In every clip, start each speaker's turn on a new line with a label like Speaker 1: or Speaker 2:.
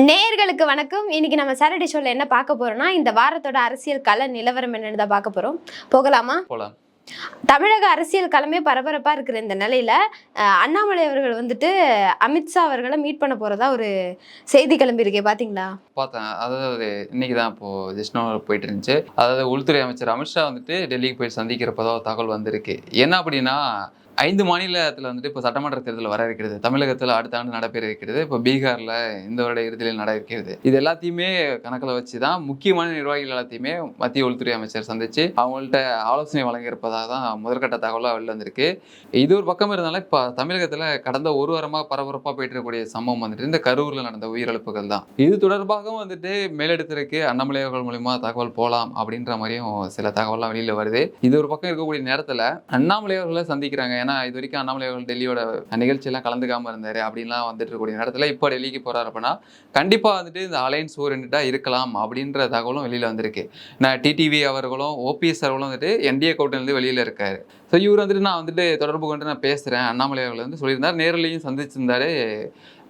Speaker 1: நேயர்களுக்கு வணக்கம். இன்னைக்கு நம்ம சாட்டர்டே ஷோல என்ன பார்க்க போறோம்னா இந்த வாரத்தோட அரசியல் கள நிலவரம் என்னன்னு தான் பார்க்க போறோம். போகலாமா?
Speaker 2: போலாம்.
Speaker 1: தமிழக அரசியல் களமே பரபரப்பா இருக்கிற இந்த நிலையில அண்ணாமலை அவர்கள் வந்துட்டு அமித்ஷா அவர்களை மீட் பண்ண போறதா ஒரு செய்தி கிளம்பி இருக்கே பாத்தீங்களா?
Speaker 2: பார்த்தேன். அதாவது இன்னைக்கு தான் இப்போ ஜஸ்ட் போயிட்டு இருந்துச்சு. அதாவது உள்துறை அமைச்சர் அமித்ஷா வந்துட்டு டெல்லிக்கு போய் சந்திக்கிறப்பதான் ஒரு தகவல் வந்திருக்கு. என்ன அப்படின்னா ஐந்து மாநிலத்தில் வந்துட்டு இப்போ சட்டமன்ற தேர்தல் வர இருக்கிறது. தமிழகத்தில் அடுத்த ஆண்டு நடைபெற இருக்கிறது. இப்போ பீகாரில் இந்த வருட இறுதியில் நட இருக்கிறது. இது எல்லாத்தையுமே கணக்கில் வச்சு தான் முக்கியமான நிர்வாகிகள் எல்லாத்தையுமே மத்திய உள்துறை அமைச்சர் சந்திச்சு அவங்கள்ட்ட ஆலோசனை வழங்கியிருப்பதாக தான் முதற்கட்ட தகவலாக வெளில வந்திருக்கு. இது ஒரு பக்கம் இருந்தாலும் இப்போ தமிழகத்தில் கடந்த ஒரு வாரமாக பரபரப்பாக போயிட்டு இருக்கக்கூடிய சம்பவம் வந்துட்டு இந்த கரூரில் நடந்த உயிரிழப்புகள் தான். இது தொடர்பாகவும் வந்துட்டு மேலெடுத்திருக்கு அண்ணாமலை அவர்கள் தகவல் போகலாம் அப்படின்ற மாதிரியும் சில தகவல்லாம் வெளியில் வருது. இது ஒரு பக்கம் இருக்கக்கூடிய நேரத்தில் அண்ணாமலை அவர்களை சந்திக்கிறாங்க. ஏன்னா இது வரைக்கும் அண்ணாமலை அவர்கள் டெல்லியோட நிகழ்ச்சியெல்லாம் கலந்துக்காமல் இருந்தார் அப்படின்லாம் வந்துட்டு இருக்கக்கூடிய நேரத்தில் இப்போ டெல்லிக்கு போகிறார் அப்படின்னா கண்டிப்பாக வந்துட்டு இந்த அலையன்ஸ் ஓரியன்டாக இருக்கலாம் அப்படின்ற தகவலும் வெளியில் வந்திருக்கு. நான் டிடிவி அவர்களும் ஓபிஎஸ் அவர்களும் வந்துட்டு என்டிஏ கூட்டணிலேருந்து வெளியில் இருக்காரு. ஸோ இவர் வந்துட்டு நான் வந்துட்டு தொடர்பு கொண்டு நான் பேசுகிறேன் அண்ணாமலை அவர்கள் வந்து சொல்லியிருந்தார். நேரிலையும் சந்திச்சிருந்தாரு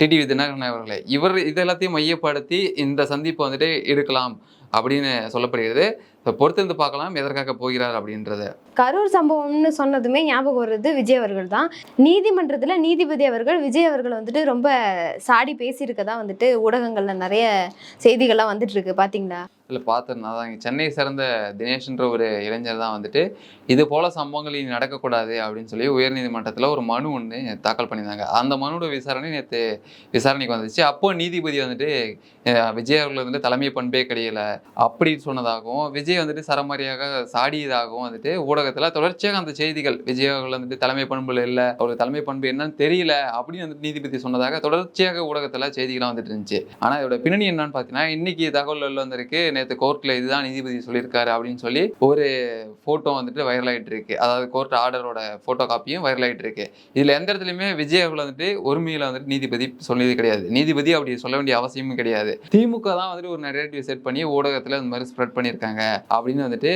Speaker 2: டிடிவி தினகரன் அவர்களை. இவர் இது எல்லாத்தையும் மையப்படுத்தி இந்த சந்திப்பை வந்துட்டு எடுக்கலாம் அப்படின்னு சொல்லப்படுகிறது. பொறுத்திருந்து பார்க்கலாம் எதற்காக போகிறார் அப்படின்றத.
Speaker 1: கரூர் சம்பவம்னு சொன்னதுமே ஞாபகம் வருது விஜய் அவர்கள் தான். நீதிமன்றத்தில் நீதிபதி அவர்கள் விஜய் அவர்கள் வந்துட்டு ரொம்ப சாடி பேசியிருக்கதான் வந்துட்டு ஊடகங்கள்ல நிறைய செய்திகள்லாம் வந்துட்டு இருக்கு. பார்த்தீங்களா
Speaker 2: இல்லை பார்த்துருந்தா தான் சென்னை சேர்ந்த தினேஷ்ன்ற ஒரு இளைஞர் தான் வந்துட்டு இது போல சம்பவங்கள் இனி நடக்கக்கூடாது அப்படின்னு சொல்லி உயர்நீதிமன்றத்தில் ஒரு மனு ஒன்று தாக்கல் பண்ணியிருந்தாங்க. அந்த மனுவோட விசாரணை நேற்று விசாரணைக்கு வந்துச்சு. அப்போ நீதிபதி வந்துட்டு விஜய் அவர்கள் வந்துட்டு தலைமை பண்பே கிடையலை அப்படி சொன்னதாகவும் விஜய் வந்துட்டு சரமாரியாக சாடியதாகவும் வந்துட்டு ஊடகத்தில் தொடர்ச்சியாக அந்த செய்திகள் விஜய் அவர்கள் வந்துட்டு தலைமை பண்புல இல்லை அவருக்கு தலைமை பண்பு என்னன்னு தெரியல அப்படின்னு வந்துட்டு நீதிபதி சொன்னதாக தொடர்ச்சியாக ஊடகத்தில் செய்திகளாக வந்துட்டு இருந்துச்சு. ஆனால் இதோட பின்னணி என்னன்னு பார்த்தீங்கன்னா இன்னைக்கு தகவல் வந்திருக்கு. நேற்று கோர்ட்டில் இதுதான் நீதிபதி சொல்லியிருக்காரு அப்படின்னு சொல்லி ஒரு ஃபோட்டோ வந்துட்டு வைரல் ஆகிட்டு இருக்கு அதாவது கோர்ட் ஆர்டரோட ஃபோட்டோ காப்பியும் வைரல் ஆகிட்டு இருக்கு இதில் எந்த இடத்துலையுமே விஜய் அவர்கள் வந்துட்டு ஒருமையில் வந்துட்டு நீதிபதி சொன்னது கிடையாது. நீதிபதி அப்படி சொல்ல வேண்டிய அவசியமும் கிடையாது. திமுக தான் வந்துட்டு ஒரு நரேட்டிவ் செட் பண்ணி ஊடகத்தில் இந்த மாதிரி ஸ்ப்ரெட் பண்ணியிருக்காங்க அப்படின்னு வந்துட்டு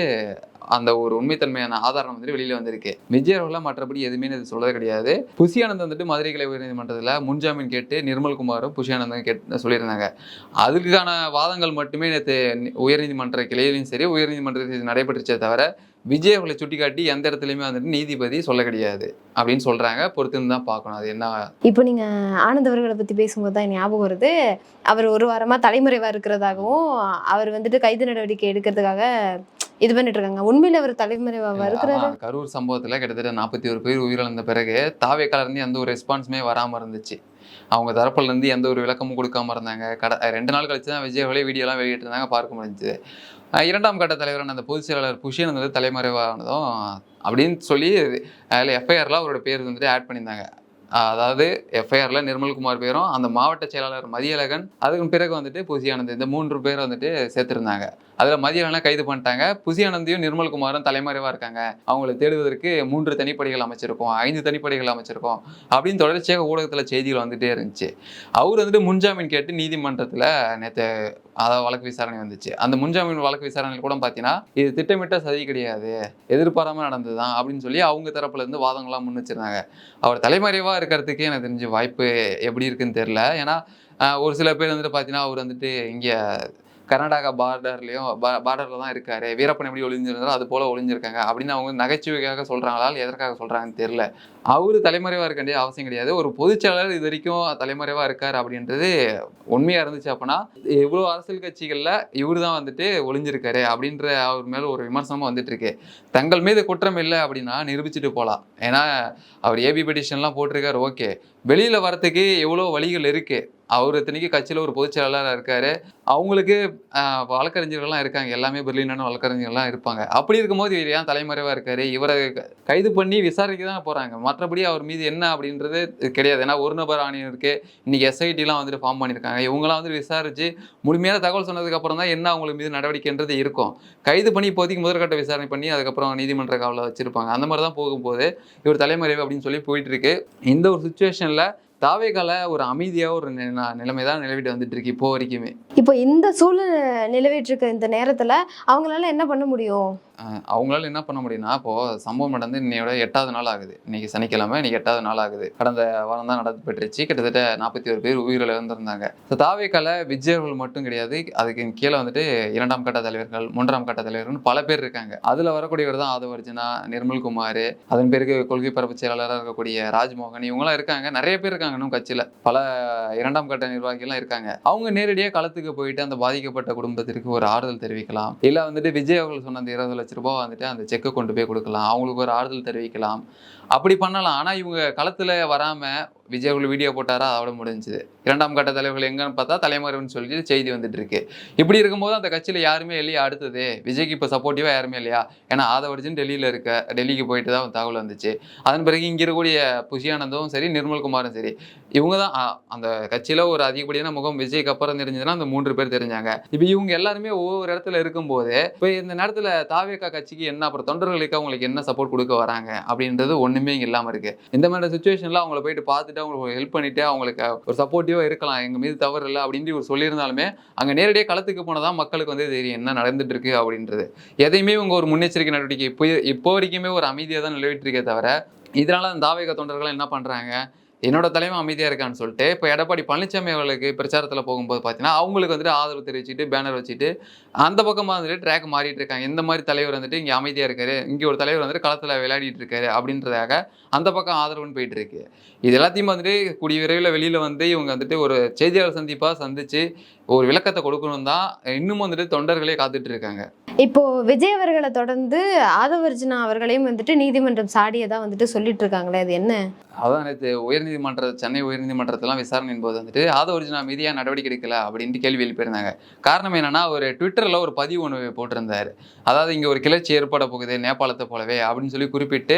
Speaker 2: அந்த ஒரு உண்மைத்தன்மையான ஆதாரம் வந்துட்டு வெளியில வந்திருக்கு. விஜய் மற்றபடி எதுவுமே இது சொல்லவே கிடையாது. புஷியானந்த் வந்துட்டு மதுரை கிளை உயர்நீதிமன்றத்தில் முன்ஜாமீன் கேட்டு நிர்மல்குமாரும் புஷியானந்தும் கேட்டு சொல்லியிருந்தாங்க. அதுக்கான வாதங்கள் மட்டுமே நேற்று உயர்நீதிமன்ற கிளையிலையும் சரி உயர்நீதிமன்றத்தில் நடைபெற்றுச்சே தவிர விஜய் அவர்களை சுட்டிக்காட்டி எந்த இடத்துலையுமே வந்துட்டு நீதிபதி சொல்ல கிடையாது அப்படின்னு சொல்றாங்க. பொறுத்திருந்து தான் பார்க்கணும். அது என்ன?
Speaker 1: இப்போ நீங்க ஆனந்த் அவர்களை பத்தி பேசும்போது தான் ஞாபகம் வருது. அவர் ஒரு வாரமா தலைமுறைவா இருக்கிறதாகவும் அவர் வந்துட்டு கைது நடவடிக்கை எடுக்கிறதுக்காக இது பண்ணிட்டு இருக்காங்க. உண்மையில அவர் தலைமுறைவா இருக்கிறாரு
Speaker 2: கரூர் சம்பவத்துல கிட்டத்தட்ட நாற்பத்தி ஒரு பேர் உயிரிழந்த பிறகு தாவேக்கால இருந்து எந்த ஒரு ரெஸ்பான்ஸுமே வராம இருந்துச்சு. அவங்க தரப்புல இருந்து எந்த ஒரு விளக்கமும் கொடுக்காம இருந்தாங்க. கட ரெண்டு நாள் கழிச்சு தான் விஜய் அவர்களே வீடியோலாம் வெளியிட்டு இருந்தாங்க பார்க்க முடிஞ்சது. இரண்டாம் கட்ட தலைவரான அந்த பொதுச் செயலாளர் புஷியன் வந்து தலைமறைவானதும் அப்படின்னு சொல்லி அதில் எஃப்ஐஆர்ல அவரோட பேர் வந்துட்டு ஆட் பண்ணியிருந்தாங்க. அதாவது எஃப்ஐஆரில் நிர்மல்குமார் பேரும் அந்த மாவட்ட செயலாளர் மதியழகன் அதுக்கு பிறகு வந்துட்டு புசியானந்த் இந்த மூன்று பேர் வந்துட்டு சேர்த்துருந்தாங்க. அதில் மதியழகனை கைது பண்ணிட்டாங்க. புசியானந்தையும் நிர்மல்குமாரும் தலைமறைவாக இருக்காங்க. அவங்களை தேடுவதற்கு மூன்று தனிப்படைகள் அமைச்சிருக்கோம் ஐந்து தனிப்படைகள் அமைச்சிருக்கோம் அப்படின்னு தொடர்ச்சியாக ஊடகத்தில் செய்திகள் வந்துட்டே இருந்துச்சு. அவர் வந்துட்டு முன்ஜாமீன் கேட்டு நீதிமன்றத்தில் நேற்று அதாவது வழக்கு விசாரணை வந்துச்சு. அந்த முன்ஜாமீன் வழக்கு விசாரணையில் கூட பார்த்தீங்கன்னா இது திட்டமிட்ட சதி கிடையாது எதிர்பாராமல் நடந்தது தான் அப்படின்னு சொல்லி அவங்க தரப்புலேருந்து வாதங்கள்லாம் முன் வச்சிருந்தாங்க அவர் தலைமறைவாக இருக்கிறதுக்கே எனக்கு தெரிஞ்ச வாய்ப்பு எப்படி இருக்குன்னு தெரியல. ஏன்னா ஒரு சில பேர் வந்துட்டு பார்த்தீங்கன்னா அவர் வந்துட்டு இங்கே கர்நாடகா பார்டர்லயும் பார்டர்ல தான் இருக்காரு. வீரப்பன் எப்படி ஒளிஞ்சிருந்தாலும் அது போல ஒளிஞ்சிருக்காங்க அப்படின்னு அவங்க நகைச்சுவைக்காக சொல்றாங்களா எதற்காக சொல்றாங்கன்னு தெரியல. அவரு தலைமறைவா இருக்க வேண்டிய அவசியம் கிடையாது. ஒரு பொதுச்செயலாளர் இது வரைக்கும் தலைமறைவா இருக்காரு அப்படின்றது உண்மையா இருந்துச்சு அப்படின்னா இவ்வளவு அரசியல் கட்சிகள்ல இவரு தான் வந்துட்டு ஒளிஞ்சிருக்காரு அப்படின்ற அவர் மேல ஒரு விமர்சனமாக வந்துட்டு இருக்கு தங்கள் மீது குற்றம் இல்லை அப்படின்னா நிரூபிச்சுட்டு போகலாம் ஏன்னா அவர் ஏபி பெட்டிஷன்லாம் போட்டிருக்காரு ஓகே. வெளியில வரத்துக்கு எவ்வளோ வழிகள் இருக்கு. அவர் இத்தனைக்கு கட்சியில் ஒரு பொதுச் செயலாளராக இருக்காரு. அவங்களுக்கு வழக்கறிஞர்கள்லாம் இருக்காங்க. எல்லாமே பெர்லினான வழக்கறிஞர்கள்லாம் இருப்பாங்க. அப்படி இருக்கும்போது இவர் ஏன் தலைமறைவாக இருக்காரு? இவரை கைது பண்ணி விசாரிக்க தான் போகிறாங்க மற்றபடி அவர் மீது என்ன அப்படின்றது கிடையாது. ஏன்னா ஒரு நபர் ஆணையம் இருக்கு இன்னைக்கு எஸ்ஐடிலாம் வந்துட்டு ஃபார்ம் பண்ணியிருக்காங்க. இவங்களாம் வந்துட்டு விசாரிச்சு முழுமையான தகவல் சொன்னதுக்கப்புறம் தான் என்ன அவங்களுக்கு மீது நடவடிக்கைன்றது இருக்கும். கைது பண்ணி இப்போதைக்கு முதற்கட்ட விசாரணை பண்ணி அதுக்கப்புறம் நீதிமன்ற காவலில் வச்சிருப்பாங்க. அந்த மாதிரி தான் போகும்போது இவர் தலைமறைவு அப்படின்னு சொல்லி போயிட்டு இருக்கு. இந்த ஒரு சுச்சுவேஷனில் தாவேகால ஒரு அமைதியா ஒரு நிலைமை தான் நிலவிட்டு வந்துட்டு இருக்கு இப்போ வரைக்குமே.
Speaker 1: இப்போ இந்த சூழ்நிலை நிலவிட்டு இருக்க இந்த நேரத்துல அவங்களால என்ன பண்ண முடியும்?
Speaker 2: அவங்களால என்ன பண்ண முடியும்னா இப்போ சம்பவம் நடந்து இன்னையோட எட்டாவது நாள் ஆகுது. இன்னைக்கு சனிக்கிழமை இன்னைக்கு எட்டாவது நாள் ஆகுது. கடந்த வாரம் தான் நடந்து பெற்றுச்சு கிட்டத்தட்ட நாற்பத்தி ஒரு பேர் உயிரில் இழந்திருந்தாங்க. ஸோ தாவேக்கால விஜயர்கள் மட்டும் கிடையாது அதுக்கு கீழே வந்துட்டு இரண்டாம் கட்ட தலைவர்கள் மூன்றாம் கட்ட தலைவர்கள் பல பேர் இருக்காங்க. அதுல வரக்கூடியவர் தான் ஆதவர்ஜனா நிர்மல்குமார் அதன் பிறகு கொள்கை பரப்பு செயலாளராக இருக்கக்கூடிய ராஜ்மோகன் இவங்கெல்லாம் இருக்காங்க. நிறைய பேர் இருக்காங்க. இன்னும் கட்சியில். பல இரண்டாம் கட்ட நிர்வாகிகள்லாம் இருக்காங்க. அவங்க நேரடியாக களத்துக்கு போயிட்டு அந்த பாதிக்கப்பட்ட குடும்பத்திற்கு ஒரு ஆறுதல் தெரிவிக்கலாம். இல்லை வந்துட்டு விஜய் அவர்கள் சொன்ன அந்த இருபது லட்ச ரூபாய் வந்துட்டு அந்த செக்கை கொண்டு போய் கொடுக்கலாம். அவங்களுக்கு ஒரு ஆறுதல் தெரிவிக்கலாம். அப்படி பண்ணலாம். ஆனால் இவங்க களத்தில் வராமல் விஜய் அவர்கள் வீடியோ போட்டாரா? அதோட முடிஞ்சுது. இரண்டாம் கட்ட தலைவர்கள் எங்கன்னு பார்த்தா தலைமறைவுன்னு சொல்லிட்டு செய்தி வந்துட்டு இருக்கு. இப்படி இருக்கும்போது அந்த கட்சியில் யாருமே இல்லையா? அடுத்தது விஜய்க்கு இப்போ சப்போர்ட்டிவாக யாருமே இல்லையா? ஏன்னா ஆதவர்ஜன் டெல்லியில் இருக்க டெல்லிக்கு போயிட்டு தான் தகவல் வந்துச்சு. அதன் பிறகு இங்கே இருக்கக்கூடிய புஷியானந்தும் சரி நிர்மல்குமாரும் சரி இவங்க தான் அந்த கட்சியில் ஒரு அதிகப்படியான முகம் விஜய்க்கு அப்புறம் தெரிஞ்சதுன்னா அந்த மூன்று பேர் தெரிஞ்சாங்க. இப்போ இவங்க எல்லாருமே ஒவ்வொரு இடத்துல இருக்கும்போது இப்போ இந்த நேரத்தில் தாவேக்கா கட்சிக்கு என்ன அப்புறம் தொண்டர்களுக்கு அவங்களுக்கு என்ன சப்போர்ட் கொடுக்க வராங்க அப்படின்றது ஒன்றுமே இங்கே இல்லாமல் இருக்கு. இந்த மாதிரி சுச்சுவேஷனில் அவங்கள போயிட்டு பார்த்துட்டு அவங்களுக்கு ஹெல்ப் பண்ணிட்டு அவங்களுக்கு ஒரு சப்போர்ட்டிவாக இருக்கலாம் எங்கள் மீது தவறு இல்லை அப்படின்ட்டு ஒரு சொல்லியிருந்தாலுமே அங்கே நேரடியாக களத்துக்கு போனதான் மக்களுக்கு வந்து தெரியும் என்ன நடந்துட்டு இருக்கு அப்படின்றது. எதையுமே இவங்க ஒரு முன்னெச்சரிக்கை நடவடிக்கை இப்போ இப்போ வரைக்குமே ஒரு அமைதியாக தான் நிலவிட்டு இருக்கே தவிர இதனால அந்த தாவேக தொண்டர்கள் என்ன பண்ணுறாங்க என்னோட தலைமை அமைதியாக இருக்கான்னு சொல்லிட்டு இப்போ எடப்பாடி பழனிசாமி அவர்களுக்கு பிரச்சாரத்தில் போகும்போது பார்த்தீங்கன்னா அவங்களுக்கு வந்துட்டு ஆதரவு தெரிவிச்சுட்டு பேனர் வச்சுட்டு அந்த பக்கமாக வந்துட்டு ட்ராக் மாறிட்டு இருக்காங்க. இந்த மாதிரி தலைவர் வந்துட்டு இங்கே அமைதியாக இருக்காரு. இங்கே ஒரு தலைவர் வந்துட்டு களத்தில் விளையாடிட்டு இருக்காரு அப்படின்றதாக அந்த பக்கம் ஆதரவுன்னு போயிட்டு இருக்கு. இது எல்லாத்தையும் வந்துட்டு கூடிய விரைவில் வெளியில் வந்து இவங்க வந்துட்டு ஒரு செய்தியாளர் சந்திப்பாக சந்திச்சு ஒரு விளக்கத்தை கொடுக்கணும் தான் இன்னும் வந்துட்டு தொண்டர்களே காத்துட்டு இருக்காங்க.
Speaker 1: இப்போ விஜய் அவர்களை தொடர்ந்து ஆதவர்ஜனா அவர்களையும் வந்துட்டு நீதிமன்றம் சாடியதா வந்துட்டு சொல்லிட்டு இருக்காங்களே அது என்ன?
Speaker 2: அதான் நேற்று உயர்நீதிமன்ற சென்னை உயர்நீதிமன்றத்தெல்லாம் விசாரணையின் போது வந்துட்டு ஆதவர்ஜினா மீதியா நடவடிக்கை எடுக்கல? அப்படின்ட்டு கேள்வி எழுப்பியிருந்தாங்க காரணம் என்னன்னா ஒரு ட்விட்டரில் ஒரு பதிவு ஒன்று போட்டிருந்தார். அதாவது இங்கே ஒரு கிளர்ச்சி ஏற்பட போகுது நேபாளத்தை போலவே அப்படின்னு சொல்லி குறிப்பிட்டு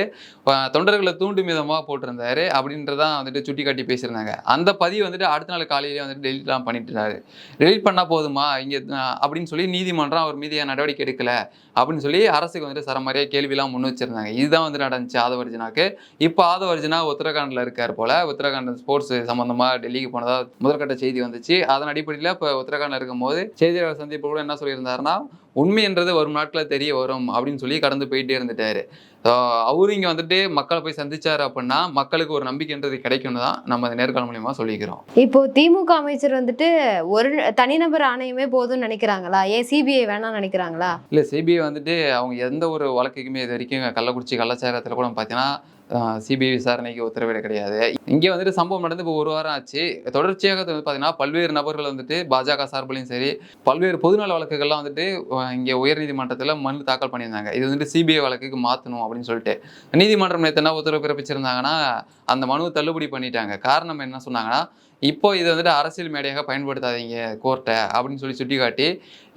Speaker 2: தொண்டர்களை தூண்டும் விதமாக போட்டிருந்தாரு அப்படின்றதான் வந்துட்டு சுட்டி காட்டி பேசியிருந்தாங்க. அந்த பதிவு வந்துட்டு அடுத்த நாள் காலையிலேயே வந்துட்டு டெலிட்லாம் பண்ணிட்டு டெலிட் பண்ணால் போதுமா? இங்கே அப்படின்னு சொல்லி நீதிமன்றம் அவர் மீதியாக நடவடிக்கை எடுக்கல அப்படின்னு சொல்லி அரசுக்கு வந்துட்டு சரமாரியாக கேள்விலாம் முன் வச்சிருந்தாங்க. இதுதான் வந்து நடந்துச்சு ஆதவர்ஜினாக்கு இப்போ ஆதவர்ஜினா உத்தரகாண்டில் இருக்கார் போல. உத்தரகாண்ட் ஸ்போர்ட்ஸ் சம்பந்தமா டெல்லிக்கு போனதா முதற்கட்ட செய்தி வந்துச்சு. அதன் அடிப்படையில் இப்போ உத்தரகாண்டில் இருக்கும்போது செய்தியாளர் சந்திப்பு கூட என்ன சொல்லியிருந்தாருன்னா உண்மைன்றது வரும் நாட்களில் தெரிய வரும் அப்படின்னு சொல்லி கடந்து போயிட்டே இருந்துட்டாரு. அவரு இங்கே வந்துட்டு மக்களை போய் சந்திச்சாரு அப்படின்னா மக்களுக்கு ஒரு நம்பிக்கைன்றது கிடைக்கும்னு தான் நம்ம இந்த நேர்காணல் மூலியமா சொல்லிக்கிறோம்.
Speaker 1: இப்போ திமுக அமைச்சர் வந்துட்டு ஒரு தனிநபர் ஆணையமே போதும்னு நினைக்கிறாங்களா? ஏன் சிபிஐ வேணாம்னு நினைக்கிறாங்களா?
Speaker 2: இல்லை சிபிஐ வந்துட்டு அவங்க எந்த ஒரு வழக்குக்குமே இது வரைக்கும் கள்ளக்குறிச்சி கள்ளச்சாரத்தில் கூட பார்த்தீங்கன்னா சிபிஐ விசாரணைக்கு உத்தரவிட கிடையாது. இங்கே வந்துட்டு சம்பவம் நடந்து இப்போ ஒரு வாரம் ஆச்சு. தொடர்ச்சியாக வந்து பார்த்தீங்கன்னா பல்வேறு நபர்கள் வந்துட்டு பாஜக சார்பிலையும் சரி பல்வேறு பொதுநல வழக்குகள்லாம் வந்துட்டு இங்கே உயர்நீதிமன்றத்தில் மனு தாக்கல் பண்ணியிருந்தாங்க. இது வந்துட்டு சிபிஐ வழக்குக்கு மாற்றணும் அப்படின்னு சொல்லிட்டு. நீதிமன்றம் நேற்று என்ன உத்தரவு பிறப்பிச்சிருந்தாங்கன்னா அந்த மனுவை தள்ளுபடி பண்ணிட்டாங்க. காரணம் என்ன சொன்னாங்கன்னா இப்போ இது வந்துட்டு அரசியல் மேடையாக பயன்படுத்தாதீங்க கோர்ட்டை அப்படின்னு சொல்லி சுட்டிக்காட்டி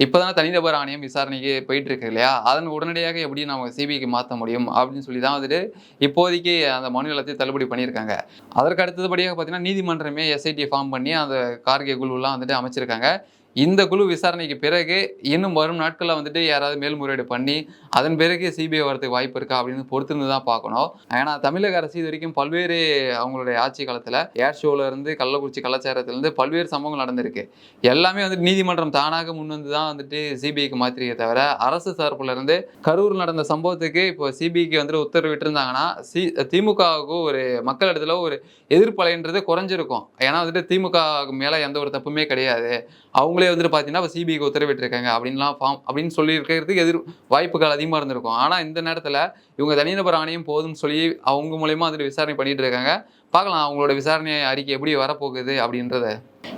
Speaker 2: இப்போதானே தனிநபர் ஆணையம் விசாரணைக்கு போயிட்டு இருக்கு இல்லையா? அதன் உடனடியாக எப்படி நம்ம சிபிஐக்கு மாற்ற முடியும் அப்படின்னு சொல்லி தான் வந்துட்டு இப்போதைக்கு அந்த மனு எல்லாத்தையும் தள்ளுபடி பண்ணியிருக்காங்க. அதற்கு அடுத்தபடியாக பார்த்தீங்கன்னா நீதிமன்றமே எஸ்ஐடி ஃபார்ம் பண்ணி அந்த கார்கே குழுலாம் வந்துட்டு அமைச்சிருக்காங்க. இந்த குழு விசாரணைக்கு பிறகு இன்னும் வரும் நாட்களில் வந்துட்டு யாராவது மேல்முறையீடு பண்ணி அதன் பிறகு சிபிஐ வரதுக்கு வாய்ப்பு இருக்கா அப்படின்னு பொறுத்திருந்து தான் பார்க்கணும். ஏன்னா தமிழக அரசு இது வரைக்கும் பல்வேறு அவங்களுடைய ஆட்சி காலத்தில் ஏர் ஷோல இருந்து கள்ளக்குறிச்சி கலாச்சாரத்துலேருந்து பல்வேறு சம்பவங்கள் நடந்திருக்கு. எல்லாமே வந்துட்டு நீதிமன்றம் தானாக முன் வந்து தான் வந்துட்டு சிபிஐக்கு மாத்திரிக்கே தவிர அரசு தரப்புல இருந்து கரூர் நடந்த சம்பவத்துக்கு இப்போ சிபிஐக்கு வந்துட்டு உத்தரவிட்டிருந்தாங்கன்னா சி திமுகவுக்கு ஒரு மக்கள் இடத்துல ஒரு எதிர்ப்பலைன்றது குறைஞ்சிருக்கும். ஏன்னா வந்துட்டு திமுக மேலே எந்த ஒரு தப்புமே கிடையாது. அவங்க அவங்களே வந்துட்டு பார்த்தீங்கன்னா சிபிஐக்கு உத்தரவிட்டிருக்காங்க. அப்படின்லாம் ஃபார்ம் அப்படின்னு சொல்லியிருக்கிறதுக்கு எதிர் வாய்ப்புகள் அதிகமாக இருந்திருக்கும். ஆனால் இந்த நேரத்தில் இவங்க தனிநபர் ஆணையம் போதும்னு சொல்லி அவங்க மூலயமா வந்துட்டு விசாரணை பண்ணிட்டு இருக்காங்க பார்க்கலாம் அவங்களோட விசாரணை அறிக்கை எப்படி வரப்போகுது அப்படின்றத.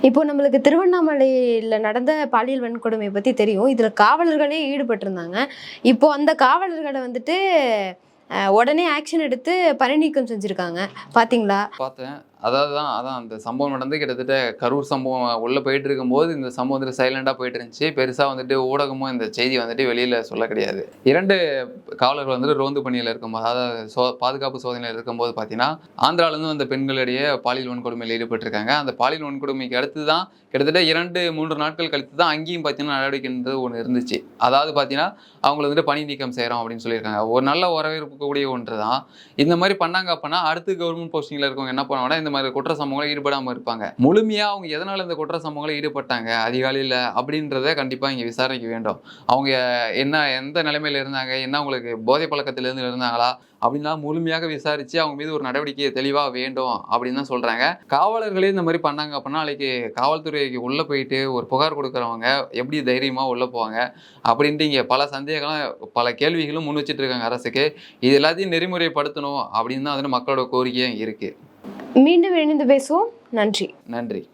Speaker 1: இப்போ நம்மளுக்கு திருவண்ணாமலையில நடந்த பாலியல் வன்கொடுமை பத்தி தெரியும். இதுல காவலர்களே ஈடுபட்டிருந்தாங்க. இப்போ அந்த காவலர்களை வந்துட்டு உடனே ஆக்ஷன் எடுத்து பணி நீக்கம் செஞ்சிருக்காங்க. பாத்தீங்களா?
Speaker 2: பார்த்தேன். அதாவது தான் அதான் அந்த சம்பவம் நடந்து கிட்டத்தட்ட கரூர் சம்பவம் உள்ளே போயிட்டு இருக்கும்போது இந்த சம்பவம் வந்துட்டு சைலண்டாக போயிட்டு இருந்துச்சு பெருசாக வந்துட்டு ஊடகமும் இந்த செய்தி வந்துட்டு வெளியில் சொல்ல கிடையாது. இரண்டு காவலர்கள் வந்துட்டு ரோந்து பணியில் இருக்கும்போது அதாவது சோ பாதுகாப்பு சோதனையில் இருக்கும்போது பார்த்தீங்கன்னா ஆந்திராவிலேருந்து வந்த பெண்களிடையே பாலியல் வன்கொடுமையில் ஈடுபட்டிருக்காங்க. அந்த பாலியல் வன்கொடுமைக்கு அடுத்து தான் கிட்டத்தட்ட இரண்டு மூன்று நாட்கள் கழித்து தான் அங்கேயும் பார்த்தீங்கன்னா நடவடிக்கைன்றது ஒன்று இருந்துச்சு. அதாவது பார்த்தீங்கன்னா அவங்கள வந்துட்டு பணி நீக்கம் செய்கிறோம் அப்படின்னு சொல்லியிருக்காங்க. ஒரு நல்ல வரவேற்கக்கூடிய ஒன்று தான் இந்த மாதிரி பண்ணாங்க அப்படின்னா அடுத்து கவர்மெண்ட் போஸ்டிங்கில் இருக்கவங்க என்ன பண்ணுவாங்கன்னா இந்த இந்த மாதிரி குற்ற சம்பவங்களை ஈடுபடாம இருப்பாங்க. முழுமையா அவங்க எதனால இந்த குற்ற சம்பவங்களை ஈடுபட்டாங்க? அதிகாலையில அப்படின்றத கண்டிப்பா இங்க விசாரிக்க வேண்டும். அவங்க என்ன எந்த நிலைமையில இருந்தாங்க? என்ன அவங்களுக்கு போதை பழக்கத்துல இருந்து இருந்தாங்களா? அப்படின்லாம் முழுமையாக விசாரிச்சு அவங்க மீது ஒரு நடவடிக்கை தெளிவா வேண்டும் அப்படின்னு தான் சொல்றாங்க. காவலர்களே இந்த மாதிரி பண்ணாங்க அப்படின்னா நாளைக்கு காவல்துறைக்கு உள்ள போயிட்டு ஒரு புகார் கொடுக்குறவங்க எப்படி தைரியமா உள்ள போவாங்க? அப்படின்ட்டு இங்க பல சந்தேகங்களும் பல கேள்விகளும் முன் வச்சிட்டு இருக்காங்க அரசுக்கு. இது எல்லாத்தையும் நெறிமுறைப்படுத்தணும் அப்படின்னு தான் வந்து மக்களோட கோரிக்கையும் இருக்கு.
Speaker 1: மீண்டும் இணைந்து பேசுவோம். நன்றி.
Speaker 2: நன்றி.